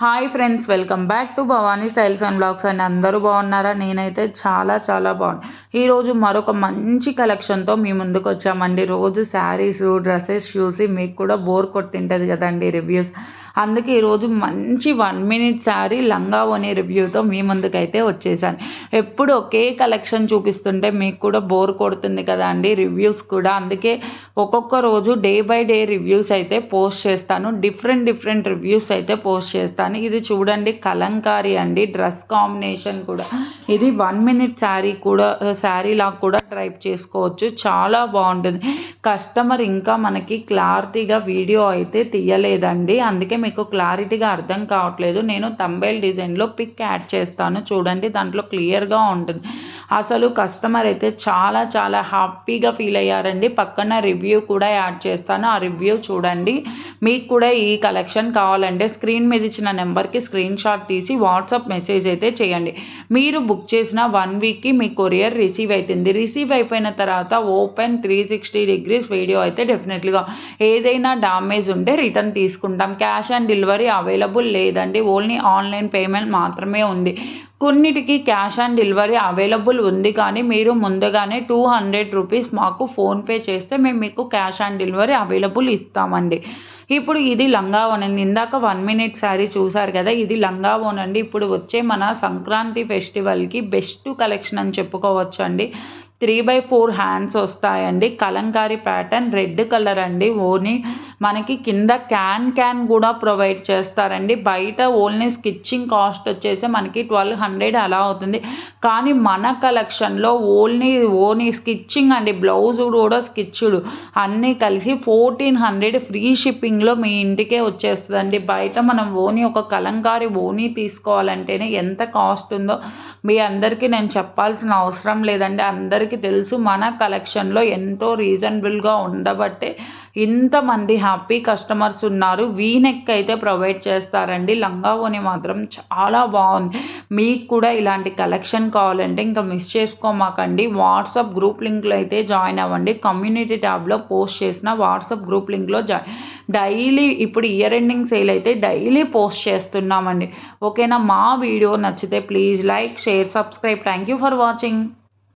Hi friends welcome back to Bhavani styles and blogs and. అందరూ బాగున్నారా? నేనైతే చాలా చాలా బాగున్నాను ఈరోజు మరొక మంచి కలెక్షన్తో మీ ముందుకు వచ్చామండి. రోజు శారీస్ డ్రెస్సెస్ చూసి మీకు కూడా బోర్ కొట్టింటుంది కదండి రివ్యూస్ అందుకే ఈరోజు మంచి వన్ మినిట్ శారీ లంగా ఓని రివ్యూతో మీ ముందుకైతే వచ్చేసాను. ఎప్పుడు ఒకే కలెక్షన్ చూపిస్తుంటే మీకు కూడా బోర్ కొడుతుంది కదా అండి రివ్యూస్ కూడా. అందుకే ఒక్కొక్క రోజు డే బై డే రివ్యూస్ అయితే పోస్ట్ చేస్తాను. డిఫరెంట్ డిఫరెంట్ రివ్యూస్ అయితే పోస్ట్ చేస్తాను. ఇది చూడండి కలంకారీ అండి. డ్రెస్ కాంబినేషన్ కూడా. ఇది వన్ మినిట్ శారీ కూడా శారీ లాగా కూడా డ్రైప్ చేసుకోవచ్చు. చాలా బాగుంటుంది. కస్టమర్ ఇంకా మనకి క్లారిటీగా వీడియో అయితే తీయలేదండి. అందుకే మీకు క్లారిటీగా అర్థం కావట్లేదు. నేను తంబేల్ డిజైన్లో పిక్ యాడ్ చేస్తాను. చూడండి దాంట్లో క్లియర్గా ఉంటుంది. అసలు కస్టమర్ అయితే చాలా చాలా హ్యాపీగా ఫీల్ అయ్యారండి. పక్కన రివ్యూ కూడా యాడ్ చేస్తాను. ఆ రివ్యూ చూడండి. మీకు కూడా ఈ కలెక్షన్ కావాలంటే స్క్రీన్ మీద ఇచ్చిన నెంబర్కి స్క్రీన్ షాట్ తీసి వాట్సాప్ మెసేజ్ అయితే చేయండి. మీరు బుక్ చేసిన వన్ వీక్కి మీ కొరియర్ రిసీవ్ అవుతుంది రిసీవ్ అయిపోయిన తర్వాత open three sixty degrees video అయితే డెఫినెట్లీగా ఏదైనా డామేజ్ ఉంటే రిటర్న్ తీసుకుంటాం. క్యాష్ ఆన్ డెలివరీ అవైలబుల్ లేదండి. ఓన్లీ ఆన్లైన్ పేమెంట్ మాత్రమే ఉంది. కొన్నిటికి క్యాష్ ఆన్ డెలివరీ అవైలబుల్ ఉంది కానీ మీరు ముందుగానే టూ హండ్రెడ్ రూపీస్ మాకు ఫోన్పే చేస్తే మేము మీకు క్యాష్ ఆన్ డెలివరీ అవైలబుల్ ఇస్తామండి. ఇప్పుడు ఇది లంగా అండి ఇందాక వన్ మినిట్ శారీ చూసారు కదా ఇది లంగా అండి ఇప్పుడు వచ్చే మన సంక్రాంతి ఫెస్టివల్కి బెస్ట్ కలెక్షన్ అని చెప్పుకోవచ్చు అండి త్రీ బై ఫోర్ హ్యాండ్స్ వస్తాయండి. కలంకారీ ప్యాటర్న్ రెడ్ కలర్ అండి. ఓన్లీ మనకి కింద క్యాన్ క్యాన్ కూడా ప్రొవైడ్ చేస్తారండి. బయట ఓన్లీ స్కిచ్చింగ్ కాస్ట్ వచ్చేసి మనకి ట్వెల్వ్ హండ్రెడ్ అలా అవుతుంది. కానీ మన కలెక్షన్లో ఓన్లీ ఓన్లీ స్కిచ్చింగ్ అండి. బ్లౌజ్ కూడా స్కిచ్డ్ అన్నీ కలిసి ఫోర్టీన్ హండ్రెడ్ ఫ్రీ షిప్పింగ్లో మీ ఇంటికే వచ్చేస్తుందండి. బయట మనం ఓని ఒక కలంకారీ ఓనీ తీసుకోవాలంటేనే ఎంత కాస్ట్ ఉందో మీ అందరికీ నేను చెప్పాల్సిన అవసరం లేదండి. అందరికీ తెలుసు మన కలెక్షన్లో ఎంతో రీజనబుల్గా ఉండబట్టే ఇంతమంది హ్యాపీ కస్టమర్స్ ఉన్నారు. వీనెక్ అయితే ప్రొవైడ్ చేస్తారండి. లంగా ఓని మాత్రం చాలా బాగుంది. మీకు కూడా ఇలాంటి కలెక్షన్ కావాలంటే ఇంకా మిస్ చేసుకోమాకండి. వాట్సాప్ గ్రూప్ లింక్లో అయితే జాయిన్ అవ్వండి. కమ్యూనిటీ ట్యాబ్లో పోస్ట్ చేసిన వాట్సాప్ గ్రూప్ లింక్లో జాయిన్ డైలీ ఇప్పుడు ఇయర్ ఎండింగ్ సేల్ అయితే డైలీ పోస్ట్ చేస్తున్నామండి. ఓకేనా? మా వీడియో నచ్చితే please like share subscribe. Thank you for watching.